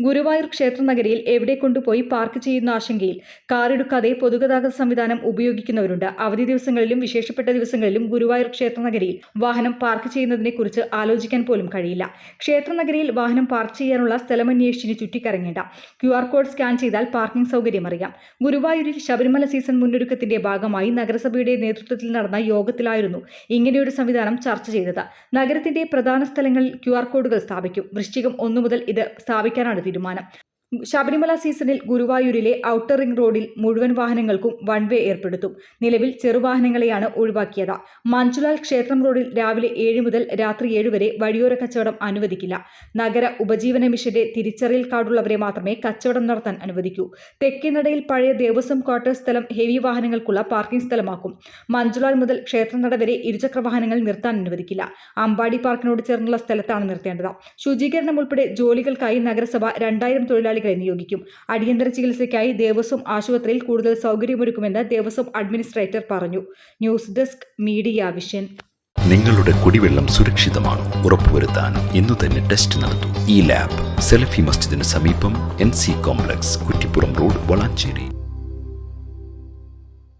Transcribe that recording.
ഗുരുവായൂർ ക്ഷേത്ര നഗരിയിൽ എവിടെ കൊണ്ടുപോയി പാർക്ക് ചെയ്യുന്ന ആശങ്കയിൽ. കാറെടുക്കാതെ പൊതുഗതാഗത സംവിധാനം ഉപയോഗിക്കുന്നവരുണ്ട്. അവധി ദിവസങ്ങളിലും വിശേഷപ്പെട്ട ദിവസങ്ങളിലും ഗുരുവായൂർ ക്ഷേത്ര നഗരിയിൽ വാഹനം പാർക്ക് ചെയ്യുന്നതിനെക്കുറിച്ച് ആലോചിക്കാൻ പോലും കഴിയില്ല. ക്ഷേത്ര നഗരിയിൽ വാഹനം പാർക്ക് ചെയ്യാനുള്ള സ്ഥലമന്വേഷിച്ചിന് ചുറ്റിക്കറങ്ങേണ്ട. ക്യു ആർ കോഡ് സ്കാൻ ചെയ്താൽ പാർക്കിംഗ് സൗകര്യം അറിയാം. ഗുരുവായൂരിൽ ശബരിമല സീസൺ മുന്നൊരുക്കത്തിന്റെ ഭാഗമായി നഗരസഭയുടെ നേതൃത്വത്തിൽ നടന്ന യോഗത്തിലായിരുന്നു ഇങ്ങനെയൊരു സംവിധാനം ചർച്ച ചെയ്തത്. നഗരത്തിന്റെ പ്രധാന സ്ഥലങ്ങളിൽ ക്യു ആർ കോഡുകൾ സ്ഥാപിക്കും. വൃശ്ചികം ഒന്നു മുതൽ ഇത് സ്ഥാപിക്കാനാണ് തീരുമാനം ശബരിമല സീസണിൽ ഗുരുവായൂരിലെ ഔട്ടർ റിംഗ് റോഡിൽ മുഴുവൻ വാഹനങ്ങൾക്കും വൺ വേ ഏർപ്പെടുത്തും. നിലവിൽ ചെറുവാഹനങ്ങളെയാണ് ഒഴിവാക്കിയത്. മഞ്ജുലാൽ ക്ഷേത്രം റോഡിൽ രാവിലെ ഏഴ് മുതൽ രാത്രി ഏഴ് വരെ വഴിയോര കച്ചവടം അനുവദിക്കില്ല. നഗര ഉപജീവന മിഷന്റെ തിരിച്ചറിയൽ കാർഡുള്ളവരെ മാത്രമേ കച്ചവടം നടത്താൻ അനുവദിക്കൂ. തെക്കേനടയിൽ പഴയ ദേവസ്വം ക്വാർട്ടേഴ്സ് സ്ഥലം ഹെവി വാഹനങ്ങൾക്കുള്ള പാർക്കിംഗ് സ്ഥലമാക്കും. മഞ്ജുലാൽ മുതൽ ക്ഷേത്രനട വരെ ഇരുചക്ര വാഹനങ്ങൾ നിർത്താൻ അനുവദിക്കില്ല. അമ്പാടി പാർക്കിനോട് ചേർന്നുള്ള സ്ഥലത്താണ് നിർത്തേണ്ടത്. ശുചീകരണം ഉൾപ്പെടെ ജോലികൾക്കായി നഗരസഭ രണ്ടായിരം തൊഴിലാളികളെ നിയോഗിക്കും അടിയന്തര ചികിത്സയ്ക്കായി ദേവസ്വം ആശുപത്രിയിൽ കൂടുതൽ സൗകര്യമൊരുക്കുമെന്ന് ദേവസ്വം അഡ്മിനിസ്ട്രേറ്റർ പറഞ്ഞു. News desk media vision. നിങ്ങളുടെ കുടിവെള്ളം സുരക്ഷിതമാണ്? ഉറപ്പുവരുത്താൻ ഇന്നു തന്നെ ടെസ്റ്റ് നടത്തൂ. ഈ ലാബ് സെലഫി മസ്ജിദിന് സമീപം N C complex Kuttippuram road Valanchery.